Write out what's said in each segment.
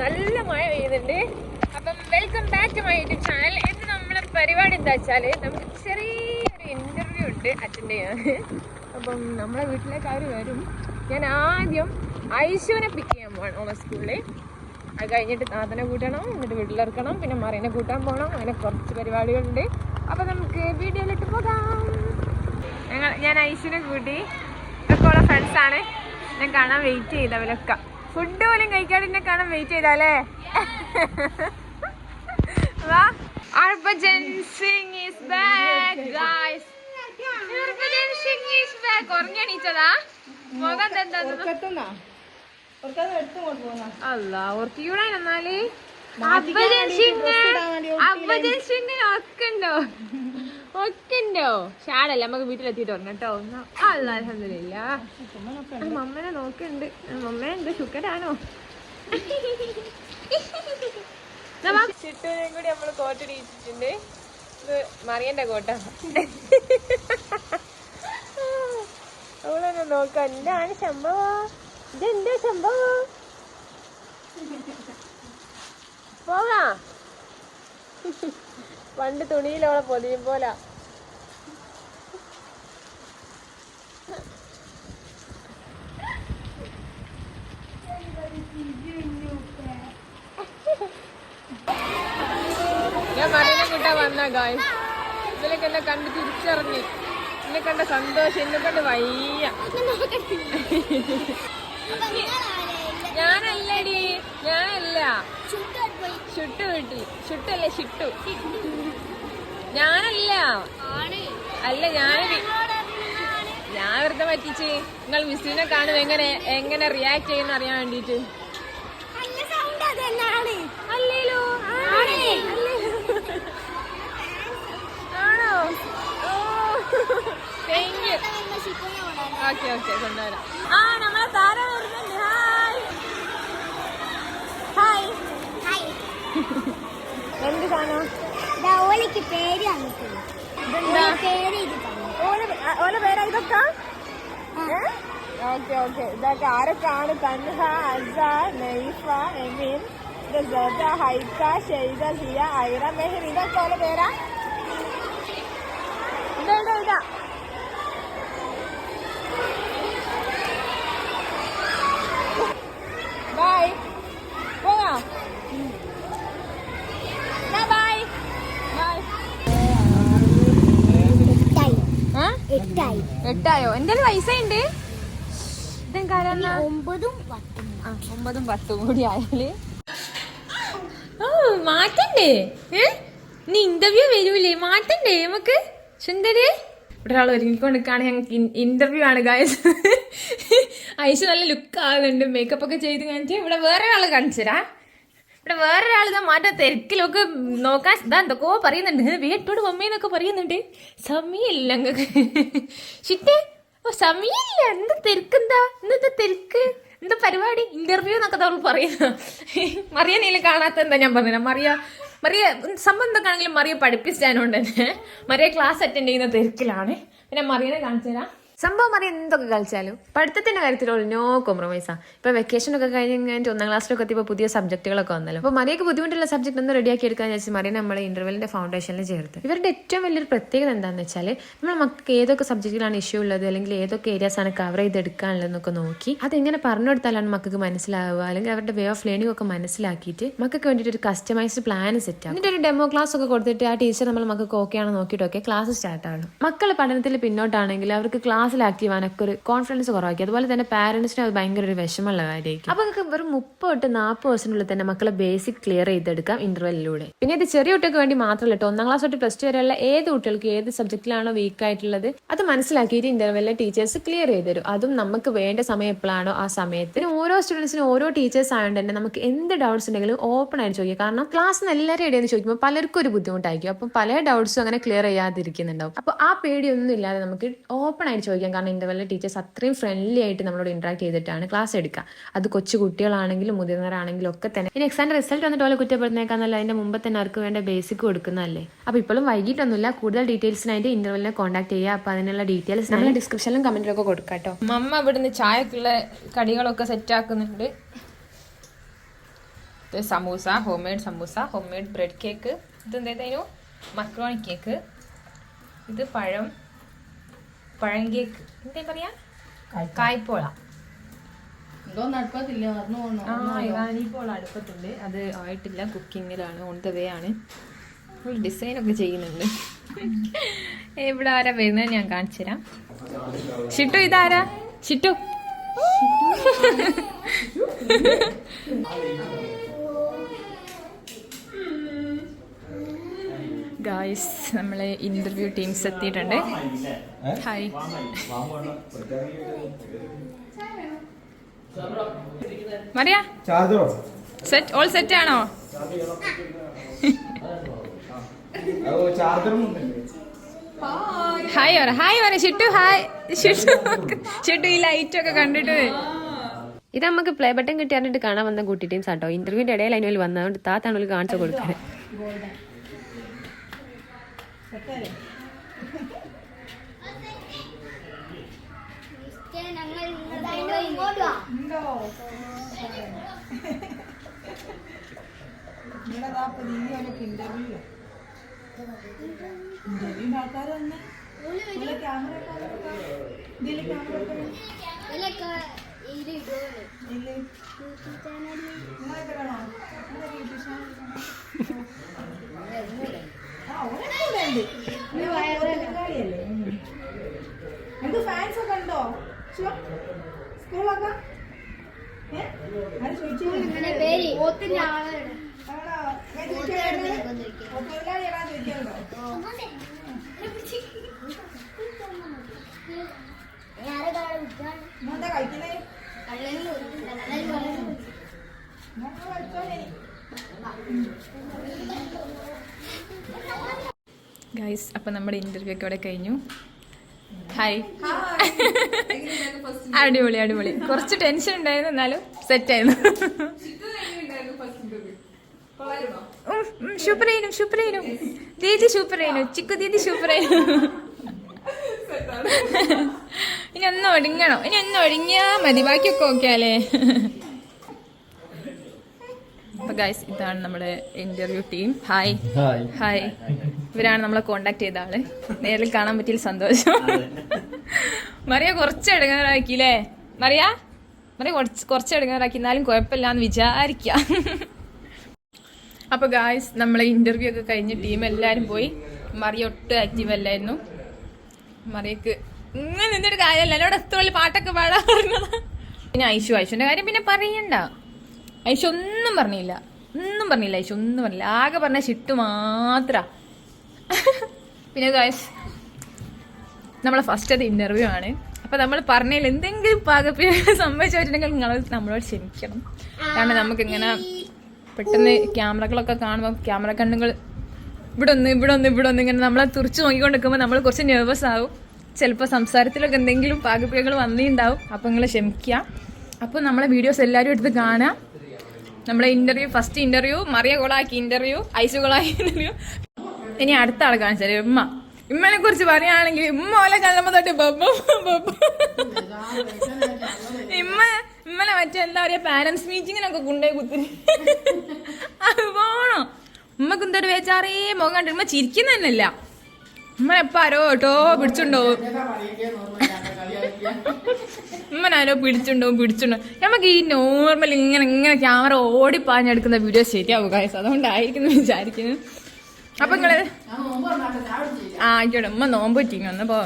നല്ല മഴ പെയ്യുന്നുണ്ട്. അപ്പം welcome back to my YouTube channel ഇന്ന് നമ്മുടെ പരിപാടി എന്താ വെച്ചാൽ നമുക്ക് ചെറിയൊരു ഇന്റർവ്യൂ ഉണ്ട് അറ്റൻഡ് ചെയ്യാൻ. അപ്പം നമ്മളെ വീട്ടിലേക്ക് അവർ വരും. ഞാൻ ആദ്യം ഐശുവിനെ പിക്ക് ചെയ്യാൻ പോകണം ഓണ സ്കൂളിൽ അത് കഴിഞ്ഞിട്ട് താത്തനെ കൂട്ടണം എന്നിട്ട് വീട്ടിലിറക്കണം പിന്നെ മറീനെ കൂട്ടാൻ പോകണം അങ്ങനെ കുറച്ച് പരിപാടികളുണ്ട്. അപ്പം നമുക്ക് വീഡിയോയിലിട്ട് പോകാം. ഞങ്ങൾ ഞാൻ ഐശുവിനെ കൂട്ടി. ഇതൊക്കെ ഉള്ള ഫ്രണ്ട്സാണ് ഞാൻ കാണാൻ വെയിറ്റ് ചെയ്തവരൊക്കെ. ഫുഡ് പോലും കഴിക്കാതെ എന്നെ കാണാൻ വെയിറ്റ് ചെയ്താലേ? വാ. Harbhajan Singh is back guys Harbhajan Singh is back ഉറങ്ങിയണീച്ചതാ മുഖം എന്താ? അല്ല ഓർത്തിയൂടെ എന്നാൽ? ഹർഭജൻ സിംഗ് ഹർഭജൻ സിംഗിന് ഒക്കെ ഉണ്ടോ ഒക്കെ ഉണ്ടോ ഷാടല്ല നമുക്ക് വീട്ടിലെത്തിയിട്ട് വരണം കേട്ടോ. അല്ല അലഹമില്ല മമ്മനെ നോക്കുന്നുണ്ട് മമ്മ എന്ത് ശുക്കരാണോ ചിട്ടൂരെയും കൂടി നമ്മൾ കോട്ടടിയിച്ചിട്ടുണ്ട് ഇത് മറിയന്റെ കോട്ട. അവളെന്നെ നോക്ക. എന്താണ് സംഭവം? ഇതെന്താ സംഭവം? പോവാ പണ്ട് തുണിയിലോളെ പൊതിയും പോലാ ഞാൻ കിട്ടാൻ വന്ന ഗായ് ഇതിലൊക്കെ എന്നെ കണ്ട് തിരിച്ചറിഞ്ഞ്. എന്നെ കണ്ട സന്തോഷം എന്നെ കണ്ട് വയ്യ. ഞാനല്ലടി ഞാനല്ല. ചുട്ടു വീട്ടിൽ. ചുട്ടല്ലേ ചുട്ടു ഞാനല്ല. അല്ല ഞാൻ ഞാൻ വെറുതെ പറ്റിച്ച്. നിങ്ങൾ മിസ്സിനെ കാണും എങ്ങനെ എങ്ങനെ റിയാക്ട് ചെയ്യുന്ന അറിയാൻ വേണ്ടിട്ട് അല്ലേലോ ആണോ ഓ താങ്ക് യു ഓക്കെ ഓക്കെ കൊണ്ടുവരാം. ആ നമ്മളെ താര വരുന്നുണ്ട്. ഹായ് ഹായ് എന്ത് സാധനം? ഓലയ്ക്ക് പേര് തന്നിട്ടുണ്ട്. ഓല പേരാ ഇതൊക്കെ? ഓക്കെ ഓക്കെ ഇതൊക്കെ ആരൊക്കെയാണ്? തൻഹ അസ നൈഫ എമീൻ സദ ഹൈക്ക ഷെയ്ദ സിയ ഐറ മെഹിർ ഇതൊക്കെ ഓല പേരാ? ഇതാ ഇതാ ഇതാ. എട്ടായി. എട്ടായോ? എന്റെ പൈസ ഉണ്ട് ഇതെന്താ ഒമ്പതും പത്തും. ഒമ്പതും പത്തും കൂടി ആയാൽ. മാറ്റണ്ടേ? ഏ? നീ ഇന്റർവ്യൂ വരൂലേ? മാറ്റണ്ടേ നമുക്ക്? സുന്ദരി? ഇവിടെ ഒരാൾ ഒരുങ്ങിക്കൊണ്ടിരിക്കാണ് ഞങ്ങൾക്ക് ഇന്റർവ്യൂ ആണ് ഗായസ് ഐശ നല്ല ലുക്ക് ആകുന്നുണ്ട് മേക്കപ്പ് ഒക്കെ ചെയ്ത് കാണിച്ച് ഇവിടെ വേറെ ഒരാൾ കാണിച്ചുതരാ. ഇവിടെ വേറൊരാൾ ഇതാ മാറ്റ തിരക്കിലൊക്കെ നോക്കാൻ ഇതാ എന്തൊക്കെയോ പറയുന്നുണ്ട്. വീട്ടോട് മമ്മീന്നൊക്കെ പറയുന്നുണ്ട്. സമയമില്ല ചിറ്റേ ഓ സമയമില്ല. എന്താ തിരക്കെന്താ ഇന്നത്തെ തിരക്ക്? എന്താ പരിപാടി? ഇന്റർവ്യൂ എന്നൊക്കെ അവൾ പറയുന്നു. നീല കാണാത്ത എന്താ ഞാൻ പറഞ്ഞ? മറിയ മറിയ സംഭവം എന്തൊക്കെയാണെങ്കിലും മറിയ പഠിപ്പിച്ചാനുണ്ട് തന്നെ മറിയ ക്ലാസ് അറ്റൻഡ് ചെയ്യുന്ന തിരക്കിലാണ്. പിന്നെ മറിയനെ കാണിച്ചു തരാം. സംഭവം അറിയാൻ എന്തൊക്കെ കളിച്ചാലും? പഠിത്തത്തിന്റെ കാര്യത്തിൽ നോ കോംപ്രമൈസ് കോംപ്രമൈസാ ഇപ്പൊ വെക്കേഷൻ ഒക്കെ കഴിഞ്ഞ് കഴിഞ്ഞിട്ട് ഒന്നാം ക്ലാസ്സിലൊക്കെ എത്തിയപ്പോൾ പുതിയ സബ്ജക്റ്റുകളൊക്കെ വന്നല്ലോ. അപ്പൊ മറിയൊക്കെ ബുദ്ധിമുട്ടുള്ള സബ്ജക്ട് ഒന്ന് റെഡിയാക്കി എടുക്കാൻ വെച്ചാൽ മറിയ നമ്മളെ ഇന്റർവെല്ലിന്റെ ഫൗണ്ടേഷനിൽ ചേർത്ത്. ഇവരുടെ ഏറ്റവും വലിയൊരു പ്രത്യേകത എന്താണെന്ന് വെച്ചാൽ നമ്മൾ മക്കൾക്ക് ഏതൊക്കെ സബ്ജക്റ്റിലാണ് ഇഷ്യൂ ഉള്ളത് അല്ലെങ്കിൽ ഏതൊക്കെ ഏരിയാസ് ആണ് കവർ ചെയ്തെടുക്കാനുള്ളതെന്നൊക്കെ നോക്കി അതെങ്ങനെ പറഞ്ഞു കൊടുത്താലാണ് മക്കൾക്ക് മനസ്സിലാവുക അല്ലെങ്കിൽ അവരുടെ വേ ഓഫ് ലേണിംഗ് ഒക്കെ മനസ്സിലാക്കിയിട്ട് മക്കൾക്ക് വേണ്ടിയിട്ട് ഒരു കസ്റ്റമൈസ്ഡ് പ്ലാൻ സെറ്റ് ആകും ഒരു ഡെമോ ക്ലാസ് ഒക്കെ കൊടുത്തിട്ട് ആ ടീച്ചർ നമ്മൾ മക്കൾക്ക് ഓക്കെ ആണോ നോക്കിയിട്ടൊക്കെ ക്ലാസ് സ്റ്റാർട്ട് ആകണം മക്കൾ പഠനത്തിൽ പിന്നോട്ടാണെങ്കിൽ അവർക്ക് ക്ലാസ്സിൽ ആക്റ്റീവ് ആവാനൊക്കെ ഒരു കോൺഫിഡൻസ് കുറവാക്കി അതുപോലെ തന്നെ പാരന്റ്സിന് അത് ഭയങ്കര ഒരു വിഷമമുള്ള കാര്യമായിരിക്കും. അപ്പൊ നിങ്ങൾക്ക് വെറും മുപ്പത് തൊട്ട് നാൽപ്പത് പെർസെന്റിനുള്ളിൽ തന്നെ മക്കളെ ബേസിക് ക്ലിയർ ചെയ്തെടുക്കാം ഇന്റർവെല്ലിലൂടെ പിന്നെ ഇത് ചെറിയ കുട്ടികൾക്ക് വേണ്ടി മാത്രമല്ല കേട്ടോ. ഒന്നാം ക്ലാസ് തൊട്ട് പ്ലസ് ടു വരെയുള്ള ഏത് കുട്ടികൾക്ക് ഏത് സബ്ജക്റ്റിലാണോ വീക്ക് ആയിട്ടുള്ളത് അത് മനസ്സിലാക്കിയിട്ട് ഇന്റർവെല്ലിലെ ടീച്ചേഴ്സ് ക്ലിയർ ചെയ്ത് തരും. അതും നമുക്ക് വേണ്ട സമയം എപ്പോഴാണോ ആ സമയത്ത്. ഓരോ സ്റ്റുഡൻസിനും ഓരോ ടീച്ചേഴ്സ് ആയതുകൊണ്ട് തന്നെ നമുക്ക് എന്ത് ഡൗട്ട്സ് ഉണ്ടെങ്കിലും ഓപ്പൺ ആയിട്ട് ചോദിക്കുക കാരണം ക്ലാസ് എല്ലാവരും ഇടയിൽ ചോദിക്കുമ്പോൾ പലർക്കും ഒരു ബുദ്ധിമുട്ടായിരിക്കും. അപ്പം പല ഡൗട്ട്സും അങ്ങനെ ക്ലിയർ ചെയ്യാതിരിക്കുന്നുണ്ടാവും. അപ്പോൾ ആ പേടിയൊന്നും ഇല്ലാതെ നമുക്ക് ഓപ്പൺ ആയിട്ട് ചോദിക്കാം. കാരണം ഇന്റർവെല്ലിലെ ടീച്ചേഴ്സ് അത്രയും ഫ്രണ്ട്ലി ആയിട്ട് നമ്മളോട് ഇൻട്രാക്ട് ചെയ്തിട്ടാണ് ക്ലാസ് എടുക്കുക. അത് കൊച്ചു കുട്ടികളാണെങ്കിലും മുതിർന്നവരാണെങ്കിലും ഒക്കെ തന്നെ. ഇനി എക്സാമിന്റെ റിസൾട്ട് വന്നിട്ട് പോലെ കുറ്റപ്പെടുന്നേക്കാന്നല്ല അതിന്റെ മുമ്പ് തന്നെ അവർക്ക് വേണ്ട ബേസിക് കൊടുക്കുന്നതല്ലേ? അപ്പോൾ ഇപ്പോഴും വൈകിട്ടൊന്നുമില്ല. കൂടുതൽ ഡീറ്റെയിൽസിനായിട്ട് ഇന്റർവെല്ലിനെ കോൺടാക്ട് ചെയ്യുക. അപ്പോൾ അതിനുള്ള ഡീറ്റെയിൽസ് നമ്മൾ ഡിസ്ക്രിപ്ഷനിലും കമന്റിലൊക്കെ കൊടുക്കാം കേട്ടോ. മമ്മ ഇവിടുന്ന് ചായക്കുള്ള കടികളൊക്കെ സെറ്റ് ആക്കുന്നുണ്ട്. ഇത് samosa homemade samosa homemade bread cake ഇത് എന്തായിരുന്നു മക്രോണി കേക്ക് ഇത് പഴം പഴം എന്തേ എന്താ പറയാ? കായ്പോള ഇറാനിപ്പോൾ അടുപ്പത്തുണ്ട്. അത് ആയിട്ടില്ല. കുക്കിങ്ങിലാണ്. ഓൺ ദ വേ ആണ് ഫുൾ ഡിസൈനൊക്കെ ചെയ്യുന്നുണ്ട്. ഇവിടെ ആരാ വരുന്നത് ഞാൻ കാണിച്ചു തരാം. ഷിട്ടു ഇതാരാ? ഷിട്ടു? ഗായ്സ് നമ്മളെ ഇന്റർവ്യൂ ടീംസ് എത്തിയിട്ടുണ്ട്. Hi Maria? Set all set ആണോ? ഹായ് പറ ഹായ് പറ ഷിട്ടു ഹായ് ഷിട്ടു ഷിട്ടു ഈ ലൈറ്റ് ഒക്കെ കണ്ടിട്ട്. ഇത് നമുക്ക് പ്ലേ ബട്ടൺ കിട്ടിയാറിട്ട് കാണാൻ വന്ന കുട്ടി ടീംസ് ആട്ടോ. ഇന്റർവ്യൂവിന്റെ ഇടയിൽ അതിനുള്ളിൽ വന്നതുകൊണ്ട് താത്താണ് കാണിച്ചു കൊടുത്തത് ഇതിലൊക്കെ ഇത് ഇടുവല്ലേ യൂട്യൂബ് ചാനലിൽ എന്ത് ഫാൻസ് ഒക്കെ ഉണ്ടോ സ്കൂളൊക്കെ എന്താ കഴിക്കുന്നേ കള്ളനും ഗൈസ് അപ്പം നമ്മുടെ ഇന്റർവ്യൂ ഒക്കെ ഇവിടെ കഴിഞ്ഞു. ഹായ് അടിപൊളി അടിപൊളി. കുറച്ച് ടെൻഷൻ ഉണ്ടായിരുന്നു എന്നാലും സെറ്റ് ആയിരുന്നു. സൂപ്പറായിരുന്നു സൂപ്പറായിരുന്നു ദീദി സൂപ്പറായിരുന്നു ചിക്കു ദീദി സൂപ്പറായിരുന്നു ഇനി ഒന്ന് ഒടുങ്ങണം ഇനി ഒന്ന് ഒടുങ്ങിയാ മതി ബാക്കിയൊക്കെ ഓക്കെ അല്ലേ? ഗൈസ് ഇതാണ് നമ്മുടെ ഇന്റർവ്യൂ ടീം ഹായ് ഹായ് ഇവരാണ് നമ്മളെ കോണ്ടാക്ട് ചെയ്ത ആൾ. നേരിൽ കാണാൻ പറ്റിയ സന്തോഷം. മറിയ കുറച്ച് ഇടങ്ങാറാക്കിയില്ലേ? മറിയ? മറിയ കുറച്ച് കുറച്ച് എന്നാലും കുഴപ്പമില്ല എന്ന് വിചാരിക്കാം. അപ്പൊ ഗായ്സ് നമ്മളെ ഇന്റർവ്യൂ ഒക്കെ കഴിഞ്ഞ് ടീം എല്ലാരും പോയി. മറിയ ഒട്ടും ആക്റ്റീവ് അല്ലായിരുന്നു. മറിയക്ക് ഇങ്ങനെ നിന്നിട്ട് കാര്യമല്ല. എന്നോട് എത്തുള്ളി പാട്ടൊക്കെ പാടാൻ പറഞ്ഞത്. പിന്നെ ഐശു ഐശുവിന്റെ കാര്യം പിന്നെ പറയണ്ട. ഐശു ഒന്നും പറഞ്ഞില്ല. ഒന്നും പറഞ്ഞില്ല ഐഷ ഒന്നും പറഞ്ഞില്ല. ആകെ പറഞ്ഞ ചിട്ടു മാത്ര. പിന്നെ ഗായ്സ് നമ്മളെ ഫസ്റ്റത്തെ ഇന്റർവ്യൂ ആണ്. അപ്പൊ നമ്മൾ പറഞ്ഞതിൽ എന്തെങ്കിലും പാകപ്പി സംഭവിച്ചിട്ടുണ്ടെങ്കിൽ നിങ്ങൾ നമ്മളോട് ക്ഷമിക്കണം. കാരണം നമുക്ക് ഇങ്ങനെ പെട്ടെന്ന് ക്യാമറകളൊക്കെ കാണുമ്പോൾ ക്യാമറ കണ്ണുകൾ ഇവിടെ ഒന്ന് ഇവിടെ ഒന്ന് ഇവിടെ ഒന്ന് ഇങ്ങനെ നമ്മളെ തുറച്ചു നോക്കിക്കൊണ്ട് നിൽക്കുമ്പോൾ നമ്മൾ കുറച്ച് നെർവസ് ആവും. ചിലപ്പോൾ സംസാരത്തിലൊക്കെ എന്തെങ്കിലും പാകപ്പിഴകൾ വന്നിട്ടുണ്ടാവും. അപ്പോൾ നിങ്ങൾ ക്ഷമിക്കുക അപ്പോൾ നമ്മളെ വീഡിയോസ് എല്ലാവരും എടുത്ത് കാണാം. നമ്മളെ interview first interview Mariya Kolakki interview Aisu Kolakki interview ഇനി അടുത്ത ആൾ കാണിച്ചാൽ ഉമ്മ. ഉമ്മനെ കുറിച്ച് പറയുകയാണെങ്കിൽ ഉമ്മ ഓലെ കള്ളുമ്പോ തൊട്ട് ബബ്ബ ഇമ്മ ഇമ്മനെ മറ്റേ എന്താ പറയാ പാരന്റ്സ് മീറ്റിങ്ങിനൊക്കെ കൊണ്ടുപോയി കുത്തിരി അത് പോണോ? ഉമ്മക്ക് എന്തൊരു വേച്ചാറേ മുഖം കണ്ടിട്ട് ഉമ്മ ചിരിക്കുന്നതന്നല്ല ഉമ്മ എപ്പോ ആരോ കേട്ടോ പിടിച്ചുണ്ടോ ഉമ്മനാരോ പിടിച്ചുണ്ടോ പിടിച്ചുണ്ടോ നമുക്ക് ഈ നോർമൽ ഇങ്ങനെ ഇങ്ങനെ ക്യാമറ ഓടി പാഞ്ഞെടുക്കുന്ന വീഡിയോ ശരിയാവും കായസ് അതുകൊണ്ടായിരിക്കുന്നു വിചാരിക്കുന്നു. അപ്പൊ നിങ്ങൾ ആ ആയിക്കോട്ടെ. ഉമ്മ നോമ്പ് പറ്റിങ്ങ വന്നപ്പോ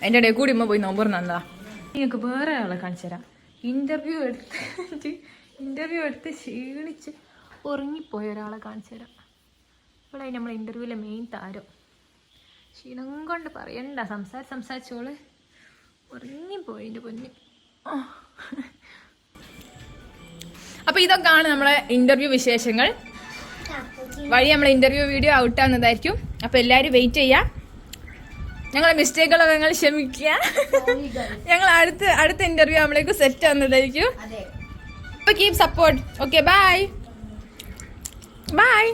അതിന്റെ ഇടയിൽ കൂടി ഉമ്മ പോയി നോമ്പ് നന്നതാ നിങ്ങൾക്ക് വേറെ ആളെ കാണിച്ചു തരാം. ഇന്റർവ്യൂ എടുത്ത് ഇന്റർവ്യൂ എടുത്ത് ക്ഷീണിച്ച് ഉറങ്ങിപ്പോയ ഒരാളെ കാണിച്ചു തരാം. ഇവിടെ നമ്മളെ ഇന്റർവ്യൂവിലെ മെയിൻ താരം. ക്ഷീണം കൊണ്ട് പറയണ്ട. സംസാരിച്ച് സംസാരിച്ചോൾ ഉറങ്ങിപ്പോയി എന്റെ പൊന്ന്. അപ്പൊ ഇതൊക്കെയാണ് നമ്മളെ ഇന്റർവ്യൂ വിശേഷങ്ങൾ. വഴി നമ്മളെ ഇന്റർവ്യൂ വീഡിയോ ഔട്ട് ആവുന്നതായിരിക്കും. അപ്പൊ എല്ലാവരും വെയിറ്റ് ചെയ്യാം. ഞങ്ങളെ മിസ്റ്റേക്കുകളൊക്കെ ഞങ്ങൾ ക്ഷമിക്കുക. ഞങ്ങൾ അടുത്ത അടുത്ത ഇന്റർവ്യൂ നമ്മളേക്ക് സെറ്റ് ആവുന്നതായിരിക്കും. അപ്പൊ keep support okay bye bye